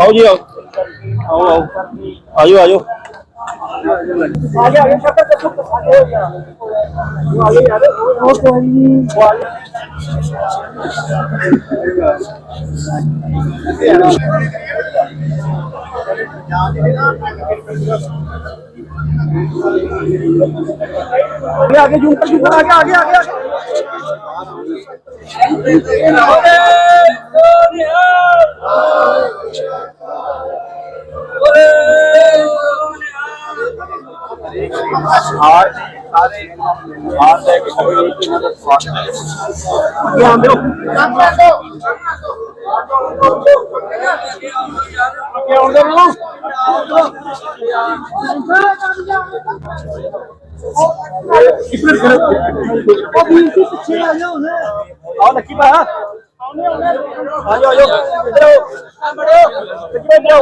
ਆਓ ਜੀ ਆਓ ਆਓ ਆਓ ਆਜੋ ਆਜੋ आगे आगे जूम कर जूम आगे आगे आगे आगे ਨਾਲ ਲੈ ਕੇ ਕਮੇਟੀ ਵਿੱਚ ਇਹਨਾਂ ਦਾ ਸਵਾਗਤ ਹੈ ਕੀ ਆਂਦੇ ਹੋ ਕੀ ਆਉਂਦੇ ਨਾ ਕਿਪਰ ਕਰੋ ਉਹ ਵੀ ਸੀ ਪਿੱਛੇ ਆ ਜਾਓ ਨਾ ਆਓ ਲੱਕੀ ਬਾ ਆਜੋ ਆਜੋ ਇਧਰ ਆਓ ਬੜੋ ਕਿੱਥੇ ਜਾਓ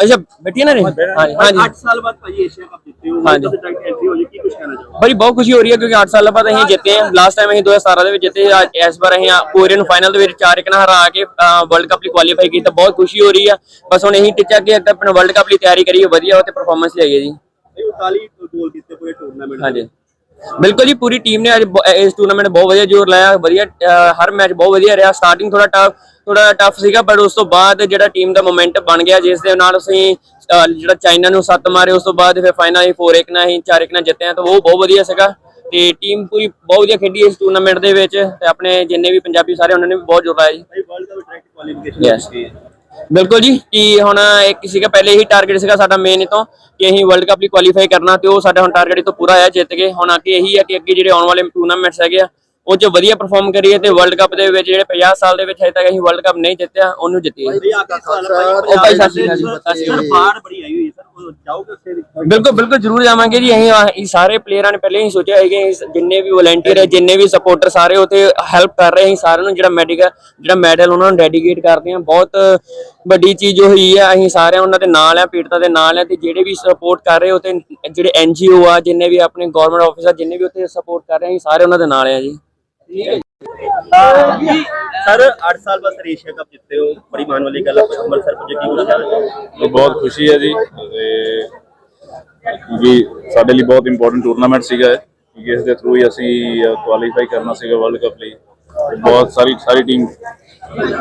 ਅੱਛਾ ਬੈਠੀ ਨਾ ਰੇ ਹਾਂਜੀ ਹਾਂਜੀ। 8 ਸਾਲ ਬਾਅਦ ਭਾਈ ਏਸ਼ੀਆ ਕੱਪ ਜਿੱਤੇ ਹੋ ਹਾਂਜੀ। ਡਾਇਰੈਕਟ ਐਂਟਰੀ ਹੋ ਜੀ ਕੀ ਕੁਝ ਕਹਿਣਾ ਚਾਹੋਗੇ? ਬੜੀ ਬਹੁਤ ਖੁਸ਼ੀ ਹੋ ਰਹੀ ਹੈ ਕਿਉਂਕਿ 8 ਸਾਲਾਂ ਬਾਅਦ ਅਸੀਂ ਜਿੱਤੇ ਹਾਂ। ਲਾਸਟ ਟਾਈਮ ਅਸੀਂ 2017 ਦੇ ਵਿੱਚ ਜਿੱਤੇ ਇਸ ਵਾਰ ਅਸੀਂ ਕੋਰੀਅਨ ਫਾਈਨਲ ਦੇ ਵਿੱਚ 4 1 ਨਾਲ ਹਰਾ ਕੇ ਵਰਲਡ ਕੱਪ ਲਈ ਕੁਆਲੀਫਾਈ ਕੀਤਾ। ਬਹੁਤ ਖੁਸ਼ੀ ਹੋ ਰਹੀ ਆ। ਬਸ ਹੁਣ ਇਹੀ ਟਿੱਚਾ ਕਿ ਅੱਗੇ ਆਪਣਾ ਵਰਲਡ ਕੱਪ ਲਈ ਤਿਆਰੀ ਕਰੀਏ ਵਧੀਆ ਤੇ ਪਰਫਾਰਮੈਂਸ ਲਿਆਈਏ ਜੀ। ਇਹ 39 ਗੋਲ ਕੀਤੇ ਪੂਰੇ ਟੂਰਨਾਮੈਂਟ ਹਾਂਜੀ। ਬਿਲਕੁਲ ਜੀ ਪੂਰੀ ਟੀਮ ਨੇ ਅੱਜ ਇਸ ਟੂਰਨਾਮੈਂਟ ਬਹੁਤ ਵਧੀਆ ਜ਼ੋਰ ਲਾਇਆ ਵਧੀਆ ਹਰ ਮੈਚ ਬਹੁਤ ਵਧੀਆ ਰਿਹਾ। ਸਟਾਰਟਿੰਗ ਥੋੜਾ ਟਫ ਥੋੜਾ ਟਫ ਸੀਗਾ ਪਰ ਉਸ ਤੋਂ ਬਾਅਦ ਜਿਹੜਾ ਟੀਮ ਦਾ ਮੋਮੈਂਟਮ ਬਣ ਗਿਆ ਜਿਸ ਦੇ ਨਾਲ ਅਸੀਂ ਜਿਹੜਾ ਚਾਈਨਾ ਨੂੰ ਸੱਤ ਮਾਰੇ ਉਸ ਤੋਂ ਬਾਅਦ ਫਿਰ ਫਾਈਨਲ ਅਸੀਂ 4-1 ਨਾਲ ਅਸੀਂ 4-1 ਨਾਲ ਜਿੱਤੇ ਆ ਤਾਂ ਉਹ ਬਹੁਤ ਵਧੀਆ ਸੀਗਾ। ਤੇ ਟੀਮ ਪੂਰੀ ਬਹੁਤ ਵਧੀਆ ਖੇਡੀ ਇਸ ਟੂਰਨਾਮੈਂਟ ਦੇ ਵਿੱਚ ਤੇ ਆਪਣੇ ਜਿੰਨੇ ਵੀ ਪੰਜਾਬੀ ਸਾਰੇ ਉਹਨਾਂ ਨੇ ਵੀ ਬਹੁਤ ਜ਼ੋਰ ਲਾਇਆ ਜੀ। World cup direct qualification Yes. ਬਿਲਕੁਲ ਜੀ ਕਿ ਹੁਣ ਇੱਕ ਸੀਗਾ ਪਹਿਲੇ ਹੀ ਟਾਰਗੇਟ ਸੀਗਾ ਸਾਡਾ ਮੇਨ ਤੋਂ ਕਿ ਅਸੀਂ ਵਰਲਡ ਕੱਪ ਲਈ ਕੁਆਲੀਫਾਈ ਕਰਨਾ ਤੇ ਉਹ ਸਾਡਾ ਹੁਣ ਟਾਰਗੇਟ ਤੋਂ ਪੂਰਾ ਹੋਇਆ ਜਿੱਤ ਗਏ ਹੁਣ ਅੱਗੇ ਇਹੀ ਹੈ ਕਿ ਅੱਗੇ ਜਿਹੜੇ ਆਉਣ ਵਾਲੇ ਟੂਰਨਾਮੈਂਟਸ ਹੈਗੇ ਆ ਉਹ 'ਚ ਵਧੀਆ ਪਰਫਾਰਮ ਕਰੀਏ ਤੇ ਵਰਲਡ ਕੱਪ ਦੇ ਵਿੱਚ ਜਿਹੜੇ 50 ਸਾਲ ਦੇ ਵਿੱਚ ਹਜੇ ਤੱਕ ਅਸੀਂ ਵਰਲਡ ਕੱਪ ਨਹੀਂ ਜਿੱਤਿਆ ਉਹਨੂੰ ਜਿੱਤੀਏ। ਉਹ ਭਾਈ ਸਤਿ ਸ਼੍ਰੀ ਅਕਾਲ ਜੀ, ਬਾੜ ਬੜੀ ਆਈ ਹੋਈ ਜਾਓਗੇ ਉੱਥੇ? ਬਿਲਕੁਲ ਬਿਲਕੁਲ ਜ਼ਰੂਰ ਜਾਵਾਂਗੇ ਜੀ। ਅਸੀਂ ਇਹ ਸਾਰੇ ਪਲੇਅਰਾਂ ਨੇ ਪਹਿਲੇ ਹੀ ਸੋਚਿਆ ਹੈ ਕਿ ਅਸੀਂ ਜਿੰਨੇ ਵੀ ਵਲੰਟੀਅਰ ਹੈ ਜਿੰਨੇ ਵੀ ਸਪੋਰਟਰ ਸਾਰੇ ਉਥੇ ਹੈਲਪ ਕਰ ਰਹੇ ਅਸੀਂ ਸਾਰਿਆਂ ਨੂੰ ਜਿਹੜਾ ਮੈਡੀਕਲ ਜਿਹੜਾ ਮੈਡਲ ਉਹਨਾਂ ਨੂੰ ਡੈਡੀਕੇਟ ਕਰਦੇ ਹਾਂ। ਬਹੁਤ ਵੱਡੀ ਚੀਜ਼ ਹੋਈ ਹੈ ਅਸੀਂ ਸਾਰੇ ਉਹਨਾਂ ਦੇ ਨਾਲ ਆ ਪੀੜਤਾਂ ਦੇ ਨਾਲ ਆ ਤੇ ਜਿਹੜੇ ਵੀ ਸਪੋਰਟ ਕਰ ਰਹੇ ਉਤੇ ਜਿਹੜੇ ਐਨਜੀਓ ਆ ਜਿੰਨੇ ਵੀ ਆਪਣੇ ਗਵਰਨਮੈਂਟ ਆਫਿਸਰ ਜਿੰਨੇ ਵੀ ਉਤੇ ਸਪੋਰਟ ਕਰ ਰਹੇ ਅਸੀਂ ਸਾਰੇ ਉਹਨਾਂ ਦੇ ਨਾਲ ਆ ਜੀ। ਸਰ 8 ਸਾਲ ਬਾਅਦ ਸਰ ਏਸ਼ੀਆ ਕੱਪ ਜਿੱਤੇ ਹੋ ਬੜੀ ਮਾਣ ਵਾਲੀ ਗੱਲ ਹੈ ਅੰਮ੍ਰਿਤਸਰ ਪੁੱਜੇ ਕੀ ਕੁਝ ਕਹਿਣਾ ਚਾਹੋਗੇ? ਇਹ ਬਹੁਤ ਖੁਸ਼ੀ ਹੈ ਜੀ ਤੇ ਕਿਉਂਕਿ ਸਾਡੇ ਲਈ ਬਹੁਤ ਇੰਪੋਰਟੈਂਟ ਟੂਰਨਾਮੈਂਟ ਸੀਗਾ ਇਹ, ਕਿਉਂਕਿ ਇਸ ਦੇ ਥਰੂ ਹੀ ਅਸੀਂ ਕੁਆਲੀਫਾਈ ਕਰਨਾ ਸੀਗਾ ਵਰਲਡ ਕੱਪ ਲਈ। ਤੇ ਬਹੁਤ ਸਾਰੀ ਸਾਰੀ ਟੀਮ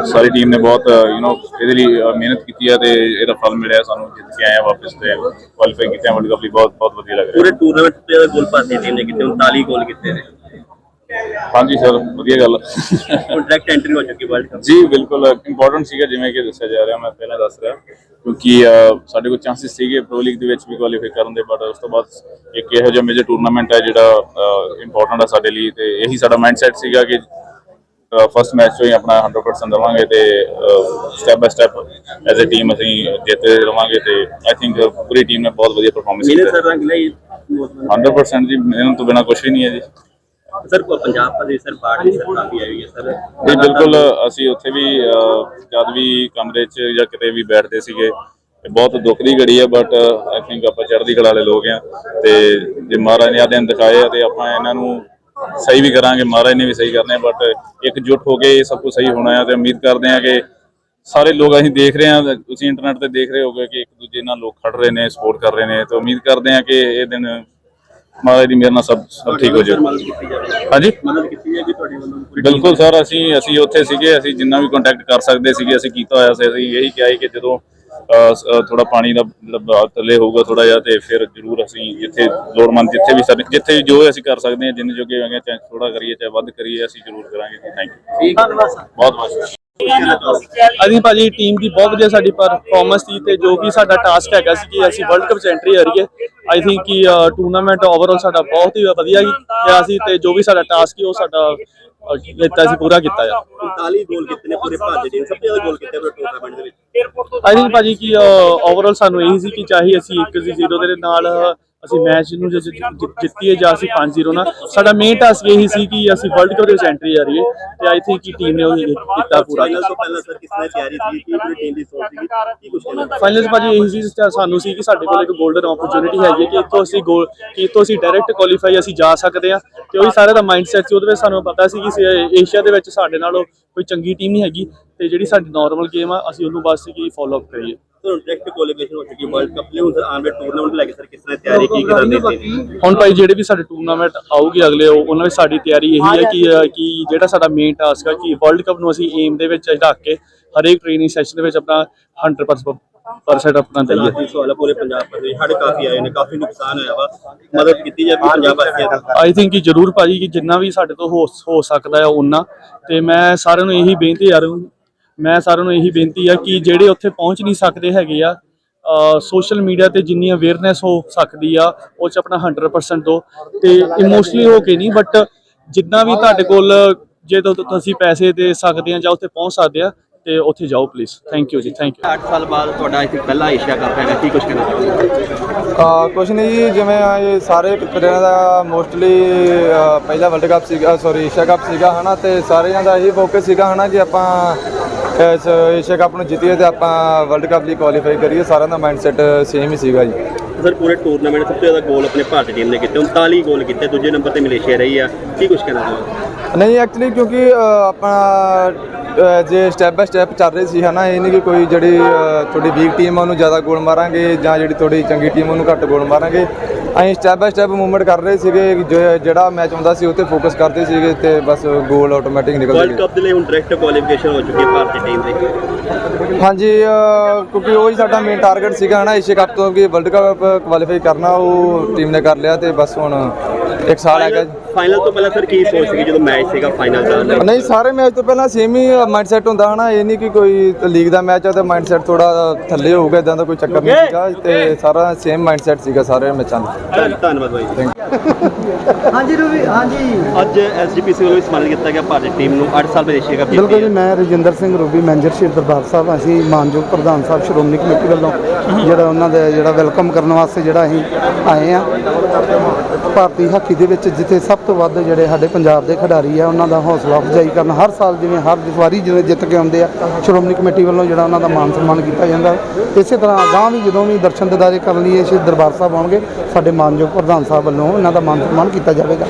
ਸਾਰੀ ਟੀਮ ਨੇ ਬਹੁਤ ਯੂ نو ਇਹਦੇ ਲਈ ਅ, ਮਿਹਨਤ ਕੀਤੀ ਹੈ ਤੇ ਇਹਦਾ ਫਲ ਮਿਲਿਆ ਸਾਨੂੰ ਜਿੱਤ ਕੇ ਆਏ ਹਾਂ ਵਾਪਸ ਤੇ ਕੁਆਲੀਫਾਈ ਕੀਤਾ ਵਰਲਡ ਕੱਪ ਲਈ। ਬਹੁਤ ਬਹੁਤ ਵਧੀਆ ਲੱਗ ਰਿਹਾ। ਪੂਰੇ ਟੂਰਨਾਮੈਂਟ ਤੇ ਗੋਲ ਪਾਤੀ ਟੀਮ ਨੇ ਕੀਤੇ 39 ਗੋਲ ਕੀਤੇ ਨੇ। ਹਾਂਜੀ ਸਰ ਵਧੀਆ ਗੱਲ। ਹੈ। ਡਾਇਰੈਕਟ ਐਂਟਰੀ ਹੋ ਚੁੱਕੀ ਵਰਲਡ ਕੱਪ ਜੀ ਬਿਲਕੁਲ ਇੰਪੋਰਟੈਂਟ ਸੀਗਾ ਜਿਵੇਂ ਕਿ ਦੱਸਿਆ ਜਾ ਰਿਹਾ ਮੈਂ ਪਹਿਲਾਂ ਦੱਸ ਰਿਹਾ। ਕਿਉਂਕਿ ਸਾਡੇ ਕੋਲ ਚਾਂਸਸ ਸੀਗੇ ਪ੍ਰੋ ਲੀਗ ਦੇ ਵਿੱਚ ਵੀ ਕੁਆਲੀਫਾਈ ਕਰਨ ਦੇ ਬਟ ਉਸ ਤੋਂ ਬਾਅਦ ਇੱਕ ਇਹੋ ਜਿਹਾ ਮੇਜਰ ਟੂਰਨਾਮੈਂਟ ਹੈ ਜਿਹੜਾ ਇੰਪੋਰਟੈਂਟ ਹੈ ਸਾਡੇ ਲਈ ਤੇ ਇਹੀ ਸਾਡਾ ਮਾਈਂਡਸੈਟ ਸੀਗਾ ਕਿ ਫਸਟ ਮੈਚ ਤੋਂ ਹੀ ਆਪਣਾ 100% ਦੇਵਾਂਗੇ ਤੇ step by step as a team ਅਸੀਂ ਜਿੱਤਦੇ ਰਵਾਂਗੇ ਤੇ ਆਈ ਥਿੰਕ ਪੂਰੀ ਟੀਮ ਨੇ ਬਹੁਤ ਵਧੀਆ ਪਰਫਾਰਮੈਂਸ ਕੀਤੀ। ਲਈ? 100% ਜੀ ਮਿਹਨਤ ਤੋਂ ਬਿਨਾ ਕੁਝ ਵੀ ਨਹੀਂ ਹੈ ਜੀ। ਸਰ ਪੰਜਾਬ ਪ੍ਰਦੇ ਸਰ, ਬਾੜ ਦੀ ਸਰ ਕਾਫੀ ਆਈ ਹੋਈ ਹੈ ਸਰ। ਜੀ ਬਿਲਕੁਲ, ਅਸੀਂ ਉੱਥੇ ਵੀ ਜਦ ਵੀ ਕਮਰੇ 'ਚ ਜਾਂ ਕਿਤੇ ਵੀ ਬੈਠਦੇ ਸੀਗੇ, ਬਹੁਤ ਦੁੱਖ ਦੀ ਘੜੀ ਹੈ ਬਟ ਆਈ ਥਿੰਕ ਆਪਾਂ ਚੜ੍ਹਦੀ ਕਲਾ ਵਾਲੇ ਲੋਕ ਆ ਤੇ ਜੇ ਮਹਾਰਾਜ ਨੇ ਆ ਦਿਨ ਦਿਖਾਏ ਆ ਤੇ ਆਪਾਂ ਇਹਨਾਂ ਨੂੰ ਸਹੀ ਵੀ ਕਰਾਂਗੇ, ਮਹਾਰਾਜ ਨੇ ਵੀ ਸਹੀ ਕਰਨੇ ਬਟ ਇਕਜੁੱਟ ਹੋ ਕੇ ਇਹ ਸਭ ਕੁਝ ਸਹੀ ਹੋਣਾ ਹੈ ਤੇ ਉਮੀਦ ਕਰਦੇ ਆ ਕਿ ਸਾਰੇ ਲੋਕ ਅਸੀਂ ਦੇਖ ਰਹੇ ਹਾਂ, ਤੁਸੀਂ ਇੰਟਰਨੈਟ ਤੇ ਦੇਖ ਰਹੇ ਹੋਗੇ ਕਿ ਇੱਕ ਦੂਜੇ ਨਾਲ ਲੋਕ ਖੜ ਰਹੇ ਨੇ ਸਪੋਰਟ ਕਰ ਰਹੇ ਨੇ, ਤੇ ਉਮੀਦ ਕਰਦੇ ਆ ਕਿ ਇਹ ਦਿਨ ਮਹਾਰਾਜ ਦੀ ਮਿਹਰ ਨਾਲ ਸਭ ਸਭ ਠੀਕ ਹੋ ਜਾਏ ਹਾਂਜੀ ਬਿਲਕੁਲ ਸਰ ਅਸੀਂ ਅਸੀਂ ਉੱਥੇ ਸੀਗੇ ਅਸੀਂ ਜਿੰਨਾ ਵੀ ਕੰਟੈਕਟ ਕਰ ਸਕਦੇ ਸੀਗੇ ਅਸੀਂ ਕੀਤਾ ਹੋਇਆ ਸੀ। ਅਸੀਂ ਇਹੀ ਕਿਹਾ ਸੀ ਕਿ ਜਦੋਂ ਥੋੜਾ ਪਾਣੀ ਦਾ ਥੱਲੇ ਹੋਊਗਾ ਥੋੜਾ ਜਿਹਾ ਤੇ ਫਿਰ ਜ਼ਰੂਰ ਅਸੀਂ ਜਿੱਥੇ ਲੋੜਮੰਦ ਜਿੱਥੇ ਵੀ ਸਾਡੇ ਜਿੱਥੇ ਵੀ ਜੋ ਅਸੀਂ ਕਰ ਸਕਦੇ ਹਾਂ ਜਿੰਨੇ ਜੋਗੇ ਹੈਗੇ ਚਾਹੇ ਥੋੜਾ ਕਰੀਏ ਚਾਹੇ ਵੱਧ ਕਰੀਏ ਅਸੀਂ ਜ਼ਰੂਰ ਕਰਾਂਗੇ। ਥੈਂਕ ਯੂ ਬਹੁਤ ਬਹੁਤ ਅਸੀਂ ਭਾਜੀ ਟੀਮ ਦੀ ਬਹੁਤ ਵਧੀਆ ਸਾਡੀ ਪਰਫਾਰਮੈਂਸ ਸੀ ਤੇ ਜੋ ਵੀ ਸਾਡਾ ਟਾਸਕ ਹੈਗਾ ਸੀ ਕਿ ਅਸੀਂ ਵਰਲਡ ਕੱਪ ਚ ਐਂਟਰੀ ਕਰੀਏ ਆਈ ਥਿੰਕ ਕਿ ਟੂਰਨਾਮੈਂਟ ਓਵਰਆਲ ਸਾਡਾ ਬਹੁਤ ਹੀ ਵਧੀਆ ਗਿਆ ਸੀ ਤੇ ਜੋ ਵੀ ਸਾਡਾ ਟਾਸਕ ਸੀ ਉਹ ਸਾਡਾ ਕੀਤਾ ਸੀ ਪੂਰਾ ਕੀਤਾ ਆ। 39 ਗੋਲ ਕੀਤੇ ਨੇ ਪੂਰੇ ਭਾਰਤ ਟੀਮ ਸਭ ਤੋਂ ਜ਼ਿਆਦਾ ਗੋਲ ਕੀਤੇ ਪੂਰੇ ਟੂਰਨਾਮੈਂਟ ਦੇ ਵਿੱਚ। ਆਈ ਥਿੰਕ ਭਾਜੀ ਕਿ ਓਵਰਆਲ ਸਾਨੂੰ ਇਹੀ ਸੀ ਕਿ ਚਾਹੇ ਅਸੀਂ 1-0 ਦੇ ਨਾਲ ਅਸੀਂ ਮੈਚ ਨੂੰ ਜੇ ਜਿੱਤੀਏ ਜਾਂ ਅਸੀਂ 5-0 ਨਾਲ। ਸਾਡਾ ਮੇਨ ਟਾਸਕ ਇਹੀ ਸੀ ਕਿ ਅਸੀਂ ਵਰਲਡ ਕੱਪ ਦੇ ਵਿੱਚ ਐਂਟਰੀ ਜਾ ਰਹੀਏ ਤੇ ਆਈ ਥਿੰਕ ਕਿ ਟੀਮ ਨੇ ਉਹ ਕੀਤਾ ਪੂਰਾ ਇਸ ਪਹਿਲਾਂ ਸਰ ਕਿਸ ਨੇ ਤਿਆਰੀ ਸੀ ਕਿ ਪੂਰੀ ਟੀਮ ਦੀ ਸੋਚ ਕਿ ਫਾਈਨਲਸ ਭਾਜੀ ਇਹੀ ਸੀ ਸਾਨੂੰ ਸੀ ਕਿ ਸਾਡੇ ਕੋਲ ਇੱਕ 골ਡਨ ਓਪਰਚ्युनिटी ਹੈਗੀ ਕਿ ਇੱਥੋਂ ਅਸੀਂ ਗੋਲ ਕਿ ਇਤੋਂ ਅਸੀਂ ਡਾਇਰੈਕਟ ਕੁਆਲੀਫਾਈ ਅਸੀਂ ਜਾ ਸਕਦੇ ਆ ਤੇ ਉਹੀ ਸਾਰਾ ਦਾ ਮਾਈਂਡਸੈਟ ਸੀ ਉਹਦੇ ਵਿੱਚ ਸਾਨੂੰ ਪਤਾ ਸੀ ਕਿ ਏਸ਼ੀਆ ਦੇ ਵਿੱਚ ਸਾਡੇ ਨਾਲੋਂ ਕੋਈ ਚੰਗੀ ਟੀਮ ਨਹੀਂ ਹੈਗੀ ਤੇ ਜਿਹੜੀ ਸਾਡੀ ਨਾਰਮਲ ਗੇਮ ਆ ਅਸੀਂ ਉਹਨੂੰ ਬਸ ਕਿ ਫਾਲੋ ਅਪ ਕਰੀਏ। ਤੁਹਾਨੂੰ ਡਾਇਰੈਕਟ ਕੁਆਲੀਫਿਕੇਸ਼ਨ ਹੋ ਚੁੱਕੀ ਵਰਲਡ ਕੱਪ ਲਈ। ਹੁਣ ਸਰ ਆਉਣ ਵਾਲੇ ਟੂਰਨਾਮੈਂਟ ਲੈ ਕੇ ਸਰ ਕਿਸ ਤਰ੍ਹਾਂ ਦੀ ਤਿਆਰੀ ਕੀ ਕਰਾਂਗੇ ਸੀ ਹੁਣ ਭਾਈ ਜਿਹੜੇ ਵੀ ਸਾਡੇ ਟੂਰਨਾਮੈਂਟ ਆਊਗੀ ਅਗਲੇ ਉਹ- ਉਹਨਾਂ ਵਿੱਚ ਸਾਡੀ ਤਿਆਰੀ ਇਹੀ ਹੈ ਕਿ ਅ, ਕਿ ਜਿਹੜਾ ਸਾਡਾ ਮੇਨ ਟਾਸਕ ਹੈ ਕਿ ਵਰਲਡ ਕੱਪ ਨੂੰ ਅਸੀਂ ਏਮ ਦੇ ਵਿੱਚ ਰੱਖ ਕੇ ਹਰੇਕ ਟ੍ਰੇਨਿੰਗ ਸੈਸ਼ਨ ਦੇ ਵਿੱਚ ਆਪਣਾ 100% ਆਪਣਾ ਦਈਏ। ਆਖਰੀ ਸਵਾਲ ਹੈ ਪੂਰੇ ਪੰਜਾਬ ਭਰ ਦੇ। ਹੜ ਕਾਫੀ ਆਏ ਨੇ ਕਾਫੀ ਨੁਕਸਾਨ ਹੋਇਆ ਵਾ। ਮਦਦ ਕੀਤੀ ਜਾਵੇ ਪੰਜਾਬ ਵਾਸੀਆਂ ਦੀ। ਆਈ ਥਿੰਕ ਕਿ ਜਰੂਰ ਭਾਜੀ ਕਿ ਜਿੰਨਾ ਵੀ ਸਾਡੇ ਤੋਂ ਹੋ ਹੋ ਸਕਦਾ ਹੈ ਉਹਨਾਂ ਤੇ ਮੈਂ ਸਾਰਿਆਂ ਨੂੰ ਇਹੀ ਬੇਨਤੀ ਯਾਰ ਮੈਂ ਸਾਰਿਆਂ ਨੂੰ ਇਹੀ ਬੇਨਤੀ ਆ ਕਿ ਜਿਹੜੇ ਉੱਥੇ ਪਹੁੰਚ ਨਹੀਂ ਸਕਦੇ ਹੈਗੇ ਆ ਸੋਸ਼ਲ ਮੀਡੀਆ ਤੇ ਜਿੰਨੀ ਅਵੇਅਰਨੈਸ ਹੋ ਸਕਦੀ ਆ ਉਹ ਚ ਆਪਣਾ 100% ਦੋ। ਤੇ ਇਮੋਸ਼ਨਲੀ ਹੋ ਕੇ ਨਹੀਂ ਬਟ ਜਿੰਨਾ ਵੀ ਤੁਹਾਡੇ ਕੋਲ ਜੇ ਤੁਸੀਂ ਪੈਸੇ ਦੇ ਸਕਦੇ ਆ ਜਾਂ ਉੱਥੇ ਪਹੁੰਚ ਸਕਦੇ ਆ ਤੇ ਉੱਥੇ ਜਾਓ please thank you ji thank you 8 ਸਾਲ ਬਾਅਦ ਤੁਹਾਡਾ ਇੱਥੇ ਪਹਿਲਾ ਏਸ਼ੀਆ ਕੱਪ ਹੈਗਾ ਕੀ ਕੁਝ ਕਹਿਣਾ ਕੁਛ ਨਹੀਂ ਜੀ ਜਿਵੇਂ ਆ ਇਹ ਸਾਰੇ ਟੁਕੜਿਆਂ ਦਾ ਮੋਸਟਲੀ ਪਹਿਲਾ ਵਰਲਡ ਕੱਪ ਸੀਗਾ ਸੌਰੀ ਏਸ਼ੀਆ ਕੱਪ ਸੀਗਾ ਹਨਾ ਤੇ ਸਾਰਿਆਂ ਦਾ ਇਹੀ ਫੋਕਸ ਸੀਗਾ ਹਨਾ ਕਿ ਆਪਾਂ ਏਸ਼ੀਆ ਕੱਪ ਨੂੰ ਜਿੱਤੀਏ ਤੇ ਆਪਾਂ ਵਰਲਡ ਕੱਪ ਲਈ ਕੁਆਲੀਫਾਈ ਕਰੀਏ। ਸਾਰਿਆਂ ਦਾ ਮਾਈਂਡਸੈਟ ਸੇਮ ਹੀ ਸੀਗਾ ਜੀ। ਸਰ ਪੂਰੇ ਟੂਰਨਾਮੈਂਟ ਸਭ ਤੋਂ ਜ਼ਿਆਦਾ ਗੋਲ ਆਪਣੇ ਭਾਰਤ ਟੀਮ ਨੇ ਕੀਤੇ। 39 ਗੋਲ ਕੀਤੇ ਦੂਜੇ ਨੰਬਰ ਤੇ ਮਲੇਸ਼ੀਆ ਰਹੀ ਆ। ਕੀ ਕੁਝ ਕਹਿਣਾ ਚਾਹੁੰਦੇ ਨਹੀਂ ਐਕਚੁਅਲੀ ਕਿਉਂਕਿ ਆਪਣਾ ਜੇ ਸਟੈਪ ਬਾਈ ਸਟੈਪ ਚੱਲ ਰਹੇ ਸੀ ਹਨਾ ਇਹ ਨਹੀਂ ਕਿ ਕੋਈ ਜਿਹੜੀ ਥੋੜੀ ਵੀਕ ਟੀਮ ਆ ਉਹਨੂੰ ਜ਼ਿਆਦਾ ਗੋਲ ਮਾਰਾਂਗੇ ਜਾਂ ਜਿਹੜੀ ਥੋੜੀ ਚੰਗੀ ਟੀਮ ਉਹਨੂੰ ਘੱਟ ਗੋਲ ਮਾਰਾਂਗੇ। ਅਸੀਂ ਸਟੈਪ ਬਾਈ ਸਟੈਪ ਮੂਵਮੈਂਟ ਕਰ ਰਹੇ ਸੀਗੇ ਜੋ- ਜਿਹੜਾ ਮੈਚ ਹੁੰਦਾ ਸੀ ਉਹ ਤੇ ਫੋਕਸ ਕਰਦੇ ਸੀਗੇ ਤੇ ਬਸ ਗੋਲ ਆਟੋਮੈਟਿਕ ਨਿਕਲ ਵਰਲਡ ਕੱਪ ਦੇ ਲਈ ਹੁਣ ਡਾਇਰੈਕਟ ਕੁਆਲੀਫਿਕੇਸ਼ਨ ਹੋ ਚੁੱਕੀ ਹੈ ਭਾਰਤੀ ਟੀਮ ਦੀ ਹਾਂਜੀ ਕਿਉਂਕਿ ਉਹੀ ਸਾਡਾ ਮੇਨ ਟਾਰਗੇਟ ਸੀਗਾ ਹਨਾ ਏਸ਼ੀਆ ਕੱਪ ਤੋਂ ਕਿ ਵਰਲਡ ਕੱਪ ਕੁਆਲੀਫਾਈ ਕਰਨਾ ਉਹ ਟੀਮ ਨੇ ਕਰ ਲਿਆ ਤੇ ਬਸ ਹੁਣ ਇੱਕ ਸਾਲ ਹੈਗਾ ਜੀ। ਫਾਈਨਲ ਤੋਂ ਪਹਿਲਾਂ ਸਰ ਕੀ ਸੋਚ ਸੀ ਜਦੋਂ ਮੈਚ ਸੀਗਾ ਫਾਈਨਲ ਦਾ? ਨਹੀਂ ਸਾਰੇ ਮੈਚ ਤੋਂ ਪਹਿਲਾਂ ਸੇਮ ਹੀ ਮਾਈਂਡਸੈਟ ਹੁੰਦਾ ਹਨਾ ਇਹ ਨਹੀਂ ਕਿ ਕੋਈ ਲੀਗ ਦਾ ਮੈਚ ਹੈ ਤਾਂ ਮਾਈਂਡਸੈਟ ਥੋੜਾ ਥੱਲੇ ਹੋਊਗਾ ਇਦਾਂ ਦਾ ਕੋਈ ਚੱਕਰ ਨਹੀਂ ਸੀਗਾ ਤੇ ਸਾਰਾ ਸੇਮ ਮਾਈਂਡਸੈਟ ਸੀਗਾ ਸਾਰੇ ਮੈਚਾਂ ਦਾ। ਧੰਨਵਾਦ ਬਾਈ ਹਾਂਜੀ ਰੂਬੀ ਹਾਂਜੀ। ਅੱਜ ਐਸਜੀਪੀਸੀ ਵੱਲੋਂ ਵੀ ਸਨਮਾਨਿਤ ਕੀਤਾ ਗਿਆ ਭਾਰਤੀ ਟੀਮ ਨੂੰ 8 ਸਾਲ ਬਾਅਦ ਏਸ਼ੀਆ ਕੱਪ ਬਿਲਕੁਲ ਜਿੱਤੀ ਜੀ ਹੈ। ਮੈਂ ਰਜਿੰਦਰ ਸਿੰਘ ਰੂਬੀ ਮੈਨੇਜਰ ਸ਼੍ਰੀ ਦਰਬਾਰ ਸਾਹਿਬ ਅਸੀਂ ਮਾਨਯੋਗ ਪ੍ਰਧਾਨ ਸਾਹਿਬ ਸ਼੍ਰੋਮਣੀ ਕਮੇਟੀ ਵੱਲੋਂ ਜਿਹੜਾ ਉਹਨਾਂ ਦਾ ਜਿਹੜਾ ਵੈਲਕਮ ਕਰਨ ਵਾਸਤੇ ਜਿਹੜਾ ਅਸੀਂ ਆਏ ਆ ਭਾਰਤੀ ਹਾਕੀ ਦੇ ਵਿੱਚ ਜਿੱਥੇ ਸਭ ਤੋਂ ਵੱਧ ਜਿਹੜੇ ਸਾਡੇ ਪੰਜਾਬ ਦੇ ਖਿਡਾਰੀ ਆ ਉਹਨਾਂ ਦਾ ਹੌਸਲਾ ਅਫਜ਼ਾਈ ਕਰਨ ਹਰ ਸਾਲ ਜਿਵੇਂ ਹਰ ਵਾਰੀ ਜਿਵੇਂ ਜਿੱਤ ਕੇ ਆਉਂਦੇ ਆ ਸ਼੍ਰੋਮਣੀ ਕਮੇਟੀ ਵੱਲੋਂ ਜਿਹੜਾ ਉਹਨਾਂ ਦਾ ਮਾਨ ਸਨਮਾਨ ਕੀਤਾ ਜਾਂਦਾ। ਇਸੇ ਤਰ੍ਹਾਂ ਅਗਾਂਹ ਵੀ ਜਦੋਂ ਵੀ ਦਰਸ਼ਨ ਦਿਦਾਰੇ ਕਰਨ ਲਈ ਇਹ ਸ਼੍ਰੀ ਦਰਬਾਰ ਸਾਹਿਬ ਆਉਣਗੇ ਸਾਡੇ ਮਾਨਯੋਗ ਪ੍ਰਧਾਨ ਸਾਹਿਬ ਵੱਲੋਂ ਇਹਨਾਂ ਦਾ ਮਾਨ ਸਨਮਾਨ ਕੀਤਾ ਜਾਵੇਗਾ।